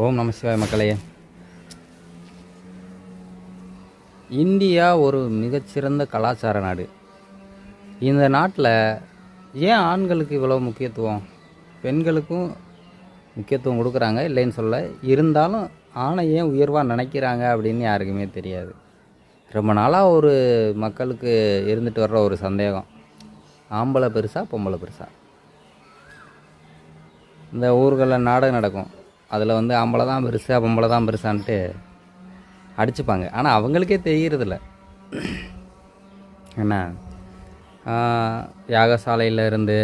ஓம் நம சிவாய மக்களே. இந்தியா ஒரு மிகச்சிறந்த கலாச்சார நாடு. இந்த நாட்டில் ஏன் ஆண்களுக்கு இவ்வளோ முக்கியத்துவம்? பெண்களுக்கும் முக்கியத்துவம் கொடுக்குறாங்க இல்லைன்னு சொல்ல இருந்தாலும் ஆணை ஏன் உயர்வாக நினைக்கிறாங்க அப்படின்னு யாருக்குமே தெரியாது. ரொம்ப நாளாக ஒரு மக்களுக்கு இருந்துட்டு வர்ற ஒரு சந்தேகம். ஆம்பளை பெருசா பொம்பளை பெருசா? இந்த ஊர்களில் நாடகம் நடக்கும். அதில் வந்து ஆம்பளை தான் பெருசு பொம்பளை தான் பெருசான்ட்டு அடிச்சுப்பாங்க. ஆனால் அவங்களுக்கே தெரியறதில்ல. என்ன? யாகசாலையில் யாகசாலையில இருந்து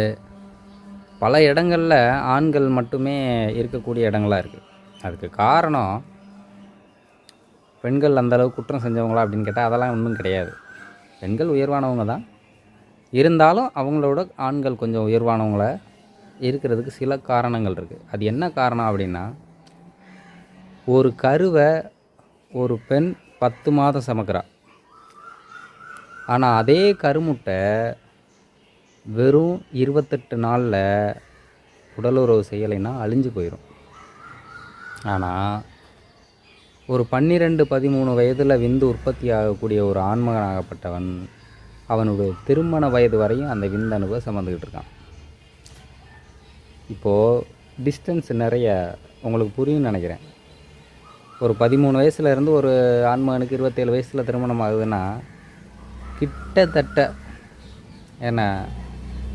பல இடங்களில் ஆண்கள் மட்டுமே இருக்கக்கூடிய இடங்களாக இருக்குது அதுக்கு காரணம் பெண்கள் அந்த குற்றம் செஞ்சவங்களா அப்படின்னு கேட்டால் அதெல்லாம் ஒன்றும் கிடையாது. பெண்கள் உயர்வானவங்க தான். இருந்தாலும் அவங்களோட ஆண்கள் கொஞ்சம் உயர்வானவங்கள இருக்கிறதுக்கு சில காரணங்கள் இருக்குது அது என்ன காரணம் அப்படின்னா ஒரு கருவை ஒரு பெண் பத்து மாதம் சமைக்கிறாள் ஆனால் அதே கருமுட்டை வெறும் இருபத்தெட்டு நாளில் உடலுறவு செய்யலைன்னா அழிஞ்சு போயிடும் ஆனால் ஒரு பன்னிரெண்டு பதிமூணு வயதில் விந்து உற்பத்தி ஆகக்கூடிய ஒரு ஆண்மகனாகப்பட்டவன் அவனுடைய திருமண வயது வரையும் அந்த விந்தணுவை சமந்துக்கிட்டு இருக்கான். இப்போது டிஸ்டன்ஸ் நிறைய உங்களுக்கு புரியும்னு நினைக்கிறேன். ஒரு பதிமூணு வயசுல இருந்து ஒரு ஆண்மகனுக்கு இருபத்தேழு வயசில் திருமணம் ஆகுதுன்னா கிட்டத்தட்ட என்ன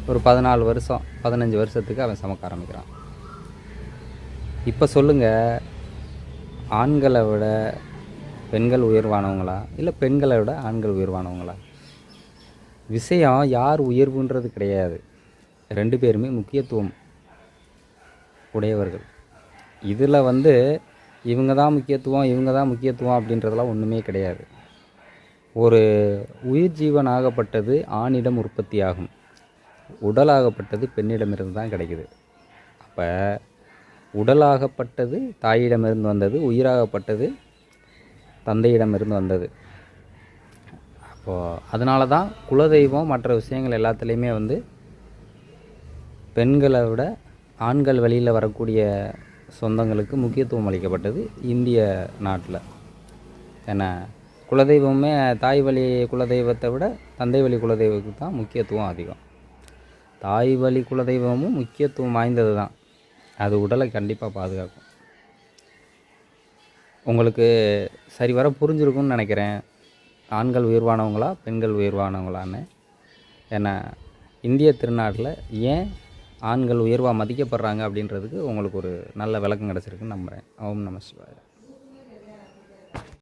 ஒரு பதினாலு வருஷம் பதினஞ்சு வருஷத்துக்கு அவன் சமக்க ஆரம்பிக்கிறான். இப்போ சொல்லுங்கள் ஆண்களை விட பெண்கள் உயர்வானவங்களா? இல்லை பெண்களை விட ஆண்கள் உயர்வானவங்களா? விஷயம் யார் உயர்வுன்றது கிடையாது. ரெண்டு பேருமே முக்கியத்துவம் உடையவர்கள். இதில் வந்து இவங்க தான் முக்கியத்துவம் இவங்க தான் முக்கியத்துவம் அப்படின்றதெல்லாம் ஒன்றுமே கிடையாது. ஒரு உயிர் ஜீவன் ஆகப்பட்டது ஆணிடம் உற்பத்தி ஆகும் உடலாகப்பட்டது பெண்ணிடமிருந்து தான் கிடைக்குது. அப்போ உடலாகப்பட்டது தாயிடமிருந்து வந்தது உயிராகப்பட்டது தந்தையிடமிருந்து வந்தது. அப்போது அதனால தான் குலதெய்வம் மற்ற விஷயங்கள் எல்லாத்துலேயுமே வந்து பெண்களை விட ஆண்கள் வழியில் வரக்கூடிய சொந்தங்களுக்கு முக்கியத்துவம் அளிக்கப்பட்டது இந்திய நாட்டில். ஏன்னா குலதெய்வமே தாய் வழி குலதெய்வத்தை விட தந்தை வழி குலதெய்வத்துக்கு தான் முக்கியத்துவம் அதிகம். தாய் வழி குலதெய்வமும் முக்கியத்துவம் வாய்ந்தது தான். அது உடலை கண்டிப்பாக பாதுகாக்கும். உங்களுக்கு சரிவர புரிஞ்சிருக்கும்னு நினைக்கிறேன். ஆண்கள் உயர்வானவங்களா பெண்கள் உயர்வானவங்களான்னு. ஏன்னா இந்திய திருநாட்டில் ஏன் ஆண்கள் உயர்வாக மதிக்கப்படுறாங்க அப்படின்றதுக்கு உங்களுக்கு ஒரு நல்ல விளக்கம் கிடச்சிருக்குன்னு நம்புகிறேன் ஓம் நம சிவாய.